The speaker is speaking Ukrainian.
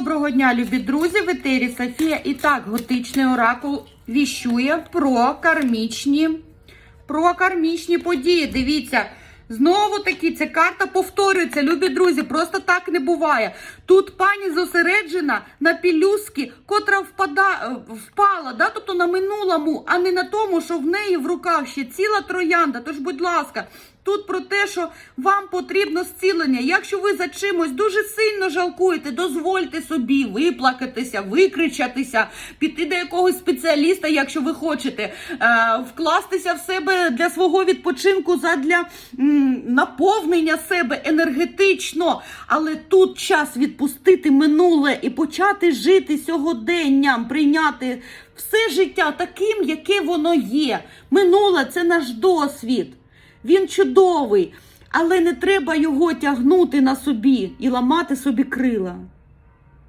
доброго дня, любі друзі! В етері Софія. І так, готичний оракул віщує про кармічні, про кармічні події. Дивіться, знову таки ця карта повторюється, любі друзі, просто так не буває. Тут пані зосереджена на пілюски, котра впада, е, впала, да? тобто на минулому, а не на тому, що в неї в руках ще ціла троянда. Тож, будь ласка. Тут про те, що вам потрібно зцілення. Якщо ви за чимось дуже сильно жалкуєте, дозвольте собі виплакатися, викричатися, піти до якогось спеціаліста, якщо ви хочете, е, вкластися в себе для свого відпочинку, задля наповнення себе енергетично. Але тут час відпустити минуле і почати жити сьогоденням, прийняти все життя таким, яке воно є. Минуле це наш досвід. Він чудовий, але не треба його тягнути на собі і ламати собі крила.